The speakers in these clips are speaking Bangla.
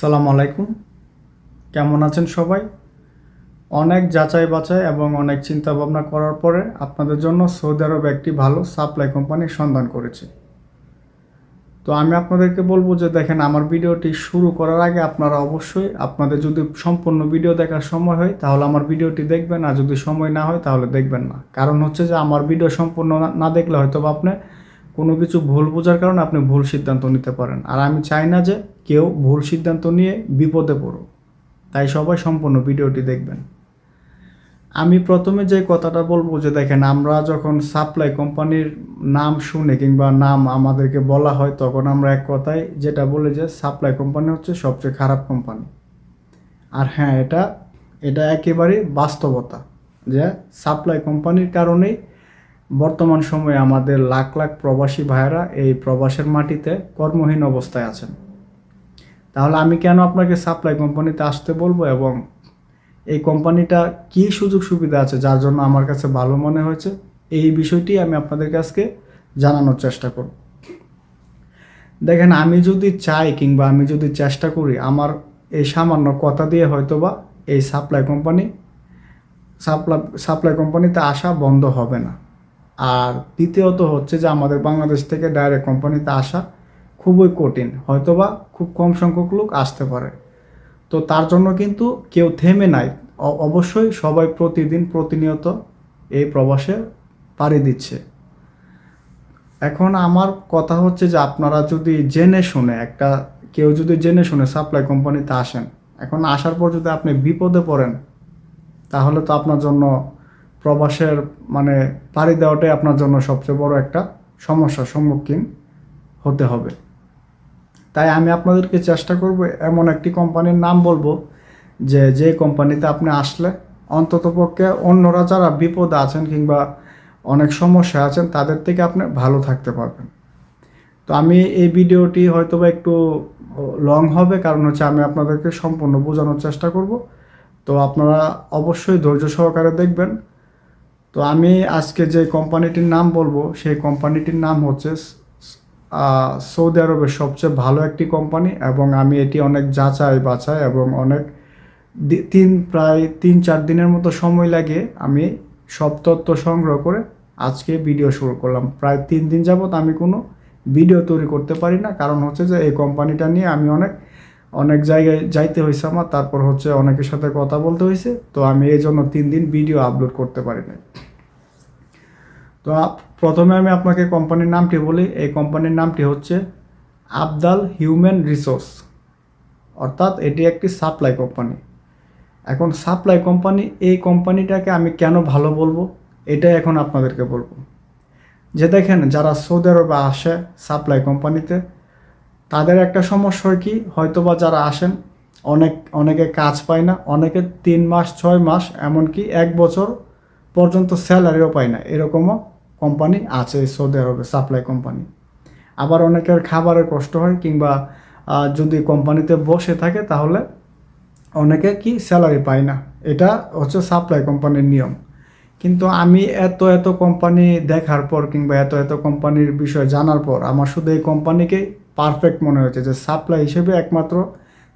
সালাম আলাইকুম। কেমন আছেন সবাই? অনেক যাচাই বাছাই এবং অনেক চিন্তা ভাবনা করার পরে আপনাদের জন্য সৌদি আরব একটি ভালো সাপ্লাই কোম্পানির সন্ধান করেছে। তো আমি আপনাদেরকে বলব যে দেখেন, আমার ভিডিওটি শুরু করার আগে আপনারা অবশ্যই আপনাদের যদি সম্পূর্ণ ভিডিও দেখার সময় হয়, তাহলে আমার ভিডিওটি দেখবেন, আর যদি সময় না হয়, তাহলে দেখবেন না। কারণ হচ্ছে যে আমার ভিডিও সম্পূর্ণ না- দেখলে হয়তো আপনি কোনো কিছু ভুল বোঝার কারণে আপনি ভুল সিদ্ধান্ত নিতে পারেন। আর আমি চাই না যে কেউ ভুল সিদ্ধান্ত নিয়ে বিপদে পড়ুক। তাই সবাই সম্পূর্ণ ভিডিওটি দেখবেন। আমি প্রথমে যে কথাটা বলব যে দেখেন, আমরা যখন সাপ্লাই কোম্পানির নাম শুনে কিংবা নাম আমাদেরকে বলা হয়, তখন আমরা এক কথায় যেটা বলি যে সাপ্লাই কোম্পানি হচ্ছে সবচেয়ে খারাপ কোম্পানি আর হ্যাঁ এটা এটা একেবারে বাস্তবতা যে সাপ্লাই কোম্পানির কারণেই বর্তমান সময়ে আমাদের লাখ লাখ প্রবাসী ভাইয়েরা এই প্রবাসের মাটিতে কর্মহীন অবস্থায় আছেন। তাহলে আমি কেন আপনাকে সাপ্লাই কোম্পানিতে আসতে বলব এবং এই কোম্পানিটা কী সুযোগ সুবিধা আছে যার জন্য আমার কাছে ভালো মনে হয়েছে, এই বিষয়টি আমি আপনাদের কাছকে জানানোর চেষ্টা করব। দেখেন, আমি যদি চাই কিংবা আমি যদি চেষ্টা করি, আমার এই সামান্য কথা দিয়ে হয়তোবা এই সাপ্লাই কোম্পানি সাপ্লাই সাপ্লাই কোম্পানিতে আসা বন্ধ হবে না। আর দ্বিতীয়ত হচ্ছে যে আমাদের বাংলাদেশ থেকে ডাইরেক্ট কোম্পানিতে আসা খুবই কঠিন। হয়তোবা খুব কম সংখ্যক লোক আসতে পারে। তো তার জন্য কিন্তু কেউ থেমে নাই। অবশ্যই সবাই প্রতিদিন প্রতিনিয়ত এই প্রবাসে পাড়ি দিচ্ছে। এখন আমার কথা হচ্ছে যে আপনারা যদি জেনে শুনে একটা, কেউ যদি জেনে শুনে সাপ্লাই কোম্পানিতে আসেন, এখন আসার পর যদি আপনি বিপদে পড়েন, তাহলে তো আপনার জন্য প্রবাসের মানে পাড়ি দেওয়াটাই আপনার জন্য সবচেয়ে বড় একটা সমস্যার সম্মুখীন হতে হবে। তাই আমি আপনাদেরকে চেষ্টা করব এমন একটি কোম্পানির নাম বলব যে যে কোম্পানিতে আপনি আসলে অন্ততপক্ষে অন্যরা যারা বিপদে আছেন কিংবা অনেক সমস্যা আছেন, তাদের থেকে আপনি ভালো থাকতে পারবেন। তো আমি এই ভিডিওটি হয়তো বা একটু লং হবে, কারণ হচ্ছে আমি আপনাদেরকে সম্পূর্ণ বোঝানোর চেষ্টা করব। তো আপনারা অবশ্যই ধৈর্য সহকারে দেখবেন। তো আমি আজকে যে কোম্পানিটির নাম বলব, সেই কোম্পানিটির নাম হচ্ছে সৌদি আরবের সবচেয়ে ভালো একটি কোম্পানি এবং আমি এটি অনেক যাচাই বাছাই এবং অনেক তিন, প্রায় তিন, চার দিনের মতো সময় লাগে আমি সব তথ্য সংগ্রহ করে আজকে ভিডিও শুরু করলাম। প্রায় তিন দিন যাবত আমি কোনো ভিডিও তৈরি করতে পারি না। কারণ হচ্ছে যে এই কোম্পানিটা নিয়ে আমি অনেক অনেক জায়গায় যাইতে হয়েছে আমার, তারপর হচ্ছে অনেকের সাথে কথা বলতে হয়েছে তো আমি এই জন্য তিন দিন ভিডিও আপলোড করতে পারি না তো প্রথমে আমি আপনাকে কোম্পানির নামটি বলি। এই কোম্পানির নামটি হচ্ছে আবদাল হিউম্যান রিসোর্স। অর্থাৎ এটি একটি সাপ্লাই কোম্পানি এখন সাপ্লাই কোম্পানি এই কোম্পানিটাকে আমি কেন ভালো বলব? এটাই এখন আপনাদেরকে বলব। যে দেখেন, যারা সৌদি আরবে আসে সাপ্লাই কোম্পানিতে তাদের একটা সমস্যা হয় কি? হয়তোবা যারা আসেন, অনেক, অনেকে কাজ পায় না, অনেকে তিন মাস, ছয় মাস, এমনকি এক বছর পর্যন্ত স্যালারিও পায় না। এরকমও কোম্পানি আছে, সৌদি আরবে সাপ্লাই কোম্পানি। আবার অনেকের খাবারের কষ্ট হয় কিংবা যদি কোম্পানিতে বসে থাকে তাহলে অনেকে কি স্যালারি পায় না। এটা হচ্ছে সাপ্লাই কোম্পানির নিয়ম। কিন্তু আমি এত এত কোম্পানি দেখার পর কিংবা এত এত কোম্পানির বিষয় জানার পর আমার শুধু এই কোম্পানিকেই পারফেক্ট মনে হয়েছে যে সাপ্লাই হিসেবে একমাত্র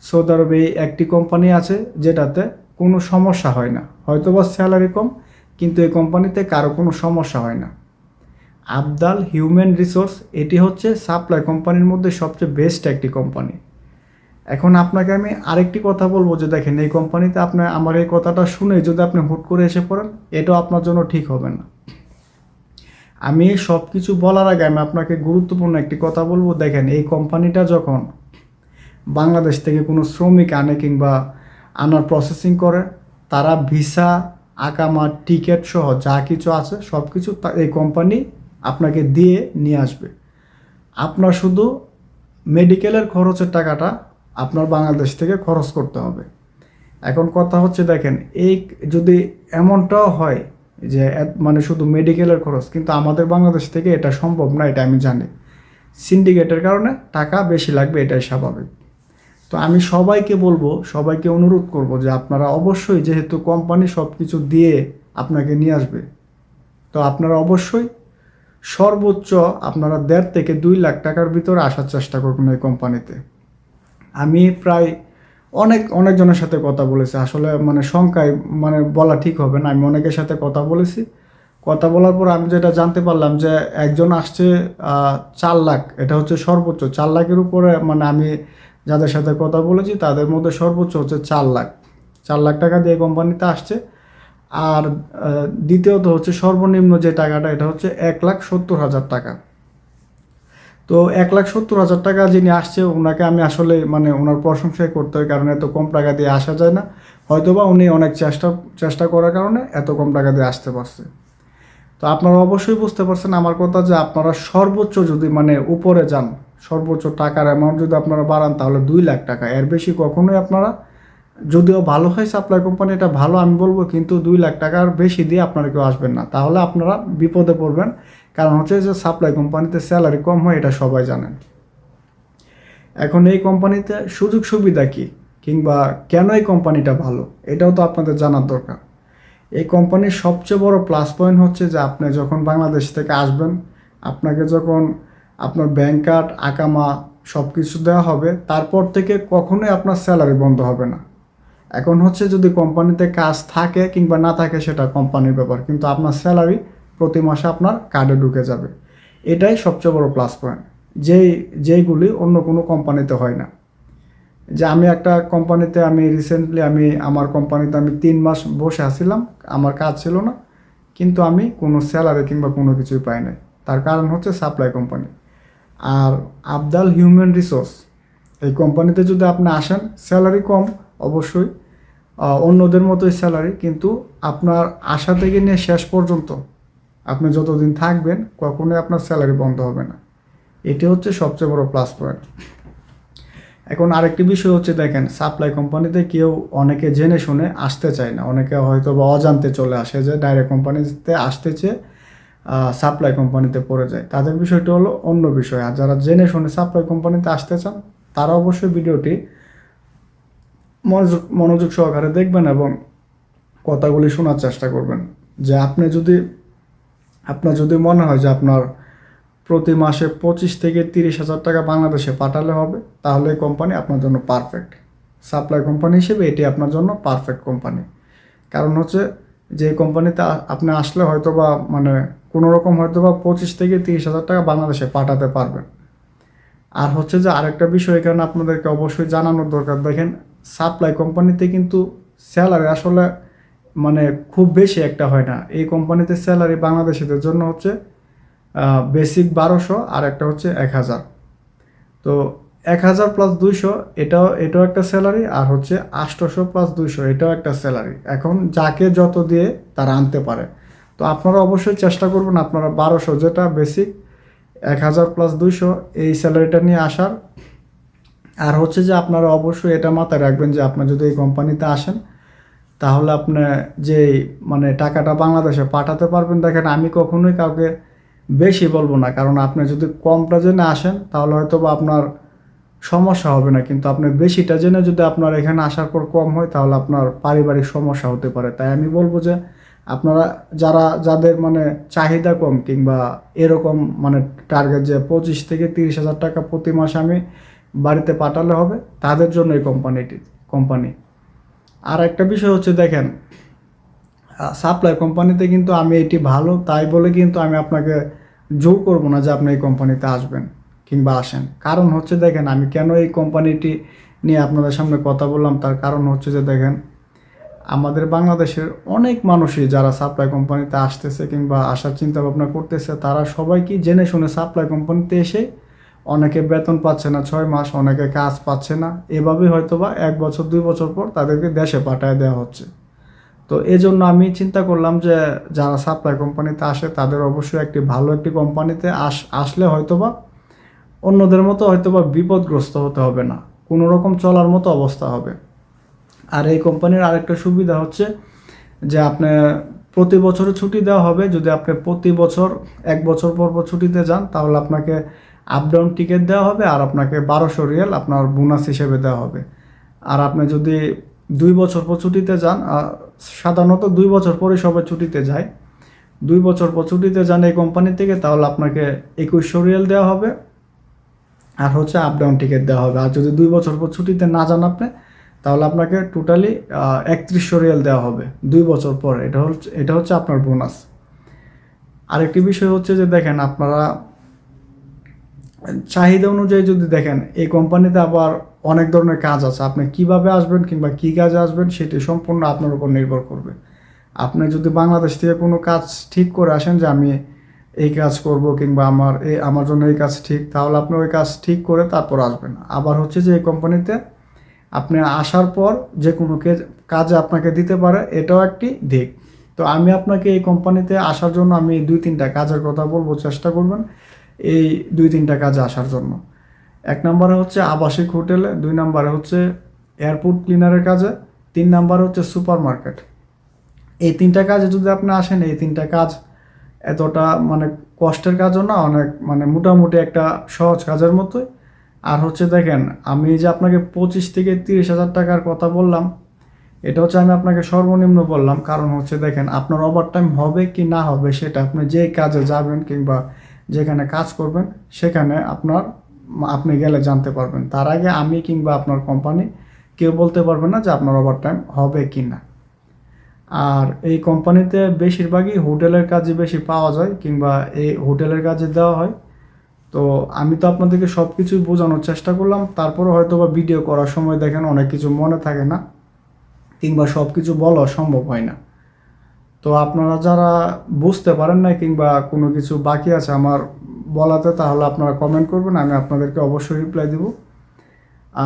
সৌদি আরবে এই একটি কোম্পানি আছে যেটাতে কোনো সমস্যা হয় না। হয়তো বা স্যালারি কম, কিন্তু এই কোম্পানিতে কারও কোনো সমস্যা হয় না। আবদাল হিউম্যান রিসোর্স, এটি হচ্ছে সাপ্লাই কোম্পানির মধ্যে সবচেয়ে বেস্ট একটি কোম্পানি। এখন আপনাকে আমি আরেকটি কথা বলব যে দেখেন, এই কোম্পানিতে আপনি আমার এই কথাটা শুনে যদি আপনি হুট করে এসে পড়েন, এটাও আপনার জন্য ঠিক হবে না। আমি সব কিছু বলার আগে আমি আপনাকে গুরুত্বপূর্ণ একটি কথা বলব। দেখেন, এই কোম্পানিটা যখন বাংলাদেশ থেকে কোনো শ্রমিক আনে কিংবা আনার প্রসেসিং করে, তারা ভিসা আকামা টিকিট সহ যা কিছু আছে সব কিছু এই কোম্পানি আপনাকে দিয়ে নিয়ে আসবে। আপনার শুধু মেডিকেলের খরচের টাকাটা আপনার বাংলাদেশ থেকে খরচ করতে হবে। এখন কথা হচ্ছে, দেখেন, এই যদি এমনটাও হয় যে মানে শুধু মেডিকেলের খরচ, কিন্তু আমাদের বাংলাদেশ থেকে এটা সম্ভব না, এটা আমি জানি। সিন্ডিকেটের কারণে টাকা বেশি লাগবে, এটাই স্বাভাবিক। তো আমি সবাইকে বলব, সবাইকে অনুরোধ করব যে, আপনারা অবশ্যই যেহেতু কোম্পানি সব কিছু দিয়ে আপনাকে নিয়ে আসবে, তো আপনারা অবশ্যই সর্বোচ্চ আপনারা দেড় থেকে দুই লাখ টাকার ভিতরে আসার চেষ্টা করবেন এই কোম্পানিতে। আমি প্রায় অনেক, অনেকজনের সাথে কথা বলেছি। আসলে মানে সংখ্যায় মানে বলা ঠিক হবে না। আমি অনেকের সাথে কথা বলেছি। কথা বলার পর আমি যেটা জানতে পারলাম যে একজন আসছে চার লাখ। এটা হচ্ছে সর্বোচ্চ। চার লাখের উপরে মানে আমি যাদের সাথে কথা বলেছি, তাদের মধ্যে সর্বোচ্চ হচ্ছে চার লাখ। চার লাখ টাকা দিয়ে কোম্পানিতে আসছে। আর দ্বিতীয়ত হচ্ছে সর্বনিম্ন যে টাকাটা, এটা হচ্ছে এক লাখ সত্তর হাজার টাকা। তো এক লাখ সত্তর হাজার টাকা যিনি আসছে, ওনাকে আমি আসলে মানে ওনার প্রশংসাই করতে হয়, কারণ এত কম টাকা দিয়ে আসা যায় না। হয়তোবা উনি অনেক চেষ্টা চেষ্টা করার কারণে এত কম টাকা দিয়ে আসতে পারছে। তো আপনারা অবশ্যই বুঝতে পারছেন আমার কথা যে আপনারা সর্বোচ্চ যদি মানে উপরে যান, সর্বোচ্চ টাকার অ্যামাউন্ট যদি আপনারা বাড়ান, তাহলে দুই লাখ টাকা। এর বেশি কখনোই আপনারা যদিও ভালো হয় সাপ্লাই কোম্পানি এটা ভালো, আমি বলব কিন্তু দুই লাখ টাকার বেশি দিয়ে আপনারা কেউ আসবেন না। তাহলে আপনারা বিপদে পড়বেন। কারণ হচ্ছে যে সাপ্লাই কোম্পানিতে স্যালারি কম হয়, এটা সবাই জানেন। এখন এই কোম্পানিতে সুযোগ সুবিধা কী? কিংবা কেন এই কোম্পানিটা ভালো? এটাও তো আপনাদের জানার দরকার। এই কোম্পানির সবচেয়ে বড় প্লাস পয়েন্ট হচ্ছে যে আপনি যখন বাংলাদেশ থেকে আসবেন, আপনাকে যখন আপনার ব্যাংক কার্ড আকামা সব কিছু দেওয়া হবে, তারপর থেকে কখনোই আপনার স্যালারি বন্ধ হবে না। এখন হচ্ছে যদি কোম্পানিতে কাজ থাকে কিংবা না থাকে সেটা কোম্পানির ব্যাপার, কিন্তু আপনার স্যালারি প্রতি মাসে আপনার কার্ডে ঢুকে যাবে। এটাই সবচেয়ে বড় প্লাস পয়েন্ট যেই, যেইগুলি অন্য কোনো কোম্পানিতে হয় না। যে আমি একটা কোম্পানিতে আমি রিসেন্টলি আমি, আমার কোম্পানিতে আমি তিন মাস বসে আছিলাম, আমার কাজ ছিল না, কিন্তু আমি কোনো স্যালারি কিংবা কোনো কিছুই পাই নাই। তার কারণ হচ্ছে সাপ্লাই কোম্পানি আর আবদাল হিউম্যান রিসোর্স এই কোম্পানিতে যদি আপনি আসেন স্যালারি কম অবশ্যই। অন্যদের মতোই স্যালারি কিন্তু আপনার আশা থেকে নিয়ে শেষ পর্যন্ত আপনি যতদিন থাকবেন, কখনোই আপনার স্যালারি বন্ধ হবে না। এটি হচ্ছে সবচেয়ে বড় প্লাস পয়েন্ট এখন আরেকটি বিষয় হচ্ছে দেখেন সাপ্লাই কোম্পানিতে কেউ অনেকে জেনে শুনে আসতে চায় না। অনেকে হয়তো বা অজান্তে চলে আসে যে ডাইরেক্ট কোম্পানিতে আসতে চেয়ে সাপ্লাই কোম্পানিতে পড়ে যায়। তাদের বিষয়টা হলো অন্য বিষয়। আর যারা জেনে শুনে সাপ্লাই কোম্পানিতে আসতে চান, তারা অবশ্যই ভিডিওটি মনোযোগ মনোযোগ সহকারে দেখবেন এবং কথাগুলি শোনার চেষ্টা করবেন। যে আপনি যদি, আপনার যদি মনে হয় যে আপনার প্রতি মাসে পঁচিশ থেকে তিরিশ হাজার টাকা বাংলাদেশে পাঠালে হবে, তাহলে এই কোম্পানি আপনার জন্য পারফেক্ট সাপ্লাই কোম্পানি হিসেবে এটি আপনার জন্য পারফেক্ট কোম্পানি কারণ হচ্ছে যে কোম্পানিতে আপনি আসলে হয়তো বা মানে কোনো রকম হয়তো বা পঁচিশ থেকে তিরিশ হাজার টাকা বাংলাদেশে পাঠাতে পারবেন। আর হচ্ছে যে আরেকটা বিষয় এখানে আপনাদেরকে অবশ্যই জানানোর দরকার। দেখেন সাপ্লাই কোম্পানিতে কিন্তু স্যালারি আসলে মানে খুব বেশি একটা হয় না। এই কোম্পানিতে স্যালারি বাংলাদেশিদের জন্য হচ্ছে বেসিক বারোশো আর একটা হচ্ছে এক হাজার। তো এক হাজার প্লাস দুইশো, এটাও এটাও একটা স্যালারি আর হচ্ছে আটশোশো প্লাস দুইশো, এটাও একটা স্যালারি এখন যাকে যত দিয়ে তারা আনতে পারে। তো আপনারা অবশ্যই চেষ্টা করবেন আপনারা বারোশো যেটা বেসিক এক হাজার প্লাস দুইশো, এই স্যালারিটা নিয়ে আসার। আর হচ্ছে যে আপনারা অবশ্যই এটা মাথায় রাখবেন যে আপনার যদি এই কোম্পানিতে আসেন, তাহলে আপনি যে মানে টাকাটা বাংলাদেশে পাঠাতে পারবেন, দেখেন আমি কখনোই কাউকে বেশি বলব না। কারণ আপনি যদি কমটা জেনে আসেন, তাহলে হয়তো বা আপনার সমস্যা হবে না। কিন্তু আপনি বেশিটা জেনে যদি আপনার এখানে আসার পর কম হয়, তাহলে আপনার পারিবারিক সমস্যা হতে পারে। তাই আমি বলব যে আপনারা যারা, যাদের মানে চাহিদা কম কিংবা এরকম মানে টার্গেট যে পঁচিশ থেকে তিরিশ হাজার টাকা প্রতি মাসে আমি বাড়িতে পাঠালে হবে, তাদের জন্য এই কোম্পানিটি কোম্পানি আর একটা বিষয় হচ্ছে দেখেন সাপ্লাই কোম্পানিতে কিন্তু আমি এটি ভালো, তাই বলে কিন্তু আমি আপনাকে জোর করব না যে আপনি এই কোম্পানিতে আসবেন কিংবা আসেন। কারণ হচ্ছে দেখেন, আমি কেন এই কোম্পানিটি নিয়ে আপনাদের সামনে কথা বললাম, তার কারণ হচ্ছে যে দেখেন, আমাদের বাংলাদেশের অনেক মানুষই যারা সাপ্লাই কোম্পানিতে আসতেছে কিংবা আসার চিন্তা ভাবনা করতেছে, তারা সবাই কি জেনে শুনে সাপ্লাই কোম্পানিতে এসে অনেকে বেতন পাচ্ছে না, ছয় মাস, অনেকে কাজ পাচ্ছে না। এভাবে হয়তো বা এক বছর, দুই বছর পর তাদেরকে দেশে পাঠায় দেওয়া হচ্ছে। তো এই জন্য আমি চিন্তা করলাম যে, যারা সাপ্লাই কোম্পানিতে আসে, তাদের অবশ্যই একটি ভালো একটি কোম্পানিতে আস, আসলে হয়তোবা অন্যদের মতো হয়তোবা বিপদগ্রস্ত হতে হবে না। কোনো রকম চলার মতো অবস্থা হবে। আর এই কোম্পানির আরেকটা সুবিধা হচ্ছে যে, আপনি প্রতি বছরে ছুটি দেওয়া হবে। যদি আপনি প্রতি বছর, এক বছর পর পর ছুটিতে যান, তাহলে আপনাকে আপ ডাউন টিকিট দেওয়া হবে আর আপনাকে বারোশো রিয়াল আপনার বোনাস হিসেবে দেওয়া হবে। আর আপনি যদি দুই বছর পর ছুটিতে যান সাধারণত দুই বছর পরে সবাই ছুটিতে যায়। দুই বছর পর ছুটিতে যান এই কোম্পানি থেকে, তাহলে আপনাকে একুশশো রিয়াল দেওয়া হবে। আর হচ্ছে আপ ডাউন টিকিট দেওয়া হবে। আর যদি দুই বছর পর ছুটিতে না যান আপনি, তাহলে আপনাকে টোটালি একত্রিশশো রিয়াল দেওয়া হবে দুই বছর পর। এটা হচ্ছে এটা হচ্ছে আপনার বোনাস আরেকটি বিষয় হচ্ছে যে দেখেন, আপনারা চাহিদা অনুযায়ী যদি দেখেন, এই কোম্পানিতে আবার অনেক ধরনের কাজ আছে। আপনি কীভাবে আসবেন কিংবা কী কাজে আসবেন সেটি সম্পূর্ণ আপনার উপর নির্ভর করবে। আপনি যদি বাংলাদেশ থেকে কোনো কাজ ঠিক করে আসেন যে, আমি এই কাজ করব কিংবা আমার এই আমার জন্য এই কাজ ঠিক, তাহলে আপনি ওই কাজ ঠিক করে তারপর আসবেন। আবার হচ্ছে যে, এই কোম্পানিতে আপনি আসার পর যে কোনো কাজে আপনাকে দিতে পারে, এটাও একটি দিক। তো আমি আপনাকে এই কোম্পানিতে আসার জন্য আমি দুই, তিনটা কাজের কথা বলব, চেষ্টা করবেন। এই দুই তিনটা কাজে আসার জন্য। এক নম্বরে হচ্ছে আবাসিক হোটেলে, দুই নম্বরে হচ্ছে এয়ারপোর্ট ক্লিনারের কাজে, তিন নম্বরে হচ্ছে সুপার মার্কেট এই তিনটা কাজে যদি আপনি আসেন, এই তিনটা কাজ এতটা মানে কষ্টের কাজও না, অনেক মানে মোটামুটি একটা সহজ কাজের মতোই। আর হচ্ছে দেখেন, আমি যে আপনাকে পঁচিশ থেকে তিরিশ হাজার টাকার কথা বললাম, এটা হচ্ছে আমি আপনাকে সর্বনিম্ন বললাম। কারণ হচ্ছে দেখেন, আপনার ওভার টাইম হবে কি না হবে সেটা আপনি যে কাজে যাবেন কিংবা যেখানে কাজ করবেন, সেখানে আপনার আপনি গেলে জানতে পারবেন। তার আগে আমি কিংবা আপনার কোম্পানি কেউ বলতে পারবে না যে আপনার ওভার টাইম হবে কি না আর এই কোম্পানিতে বেশিরভাগই হোটেলের কাজে বেশি পাওয়া যায় কিংবা এই হোটেলের কাজে দেওয়া হয়। তো আমি তো আপনাদেরকে সব কিছুই বোঝানোর চেষ্টা করলাম। তারপরে হয়তো বা ভিডিও করার সময় দেখেন অনেক কিছু মনে থাকে না, কিংবা সব কিছু বলা সম্ভব হয় না। তো আপনারা যারা বুঝতে পারেন না কিংবা কোনো কিছু বাকি আছে আমার বলাতে, তাহলে আপনারা কমেন্ট করবেন, আমি আপনাদেরকে অবশ্যই রিপ্লাই দেব।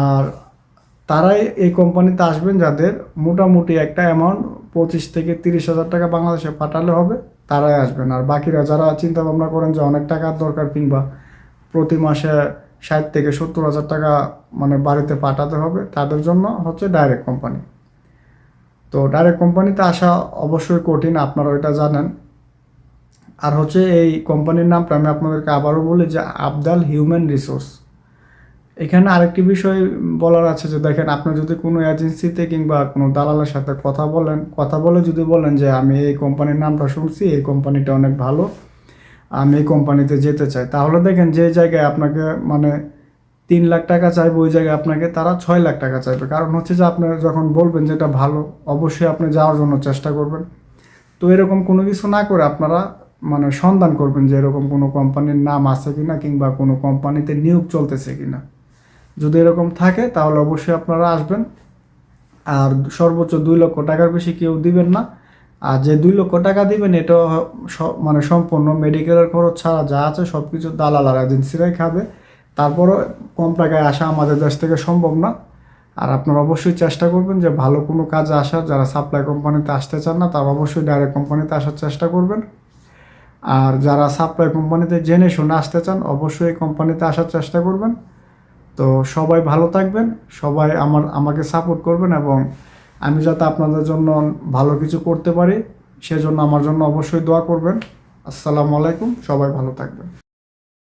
আর তারাই এই কোম্পানিতে আসবেন যাদের মোটামুটি একটা অ্যামাউন্ট পঁচিশ থেকে তিরিশ হাজার টাকা বাংলাদেশে পাঠালে হবে, তারাই আসবেন। আর বাকিরা যারা চিন্তা ভাবনা করেন যে অনেক টাকার দরকার কিংবা প্রতি মাসে ষাট থেকে সত্তর হাজার টাকা মানে বাড়িতে পাঠাতে হবে, তাদের জন্য হচ্ছে ডাইরেক্ট কোম্পানি তো ডাইরেক্ট কোম্পানিতে আসা অবশ্যই কঠিন, আপনারা ওইটা জানেন। আর হচ্ছে এই কোম্পানির নামটা আমি আপনাদেরকে আবারও বলি যে আবদাল হিউম্যান রিসোর্স। এখানে আরেকটি বিষয় বলার আছে যে দেখেন, আপনি যদি কোনো এজেন্সিতে কিংবা কোনো দালালের সাথে কথা বলেন, কথা বলে যদি বলেন যে আমি এই কোম্পানির নামটা শুনছি, এই কোম্পানিটা অনেক ভালো, আমি এই কোম্পানিতে যেতে চাই, তাহলে দেখেন যে জায়গায় আপনাকে মানে তিন লাখ টাকা চাইবে ওই জায়গায় আপনাকে, তারা ছয় লাখ টাকা চাইবে। কারণ হচ্ছে যে আপনি যখন বলবেন যে এটা ভালো, অবশ্যই আপনি যাওয়ার জন্য চেষ্টা করবেন। তো এরকম কোনো কিছু না করে আপনারা মানে সন্ধান করবেন যে এরকম কোনো কোম্পানির নাম আছে কি না কিংবা কোনো কোম্পানিতে নিয়োগ চলতেছে কি না যদি এরকম থাকে, তাহলে অবশ্যই আপনারা আসবেন। আর সর্বোচ্চ দুই লক্ষ টাকার বেশি কেউ দিবেন না। আর যে দুই লক্ষ টাকা দিবেন এটা মানে সম্পূর্ণ মেডিকেলের খরচ ছাড়া যা আছে সব কিছু দালাল আর এজেন্সিরাই খাবে। তারপরও কম টাকায় আসা আমাদের দেশ থেকে সম্ভব না। আর আপনারা অবশ্যই চেষ্টা করবেন যে ভালো কোনো কাজে আসার যারা সাপ্লাই কোম্পানিতে আসতে চান না, তারা অবশ্যই ডাইরেক্ট কোম্পানিতে আসার চেষ্টা করবেন। আর যারা সাপ্লাই কোম্পানিতে জেনে শুনে আসতে চান, অবশ্যই এই কোম্পানিতে আসার চেষ্টা করবেন। তো সবাই ভালো থাকবেন, সবাই আমার, আমাকে সাপোর্ট করবেন এবং আমি যাতে আপনাদের জন্য ভালো কিছু করতে পারি, সেজন্য আমার জন্য অবশ্যই দোয়া করবেন। আসসালামু আলাইকুম, সবাই ভালো থাকবেন।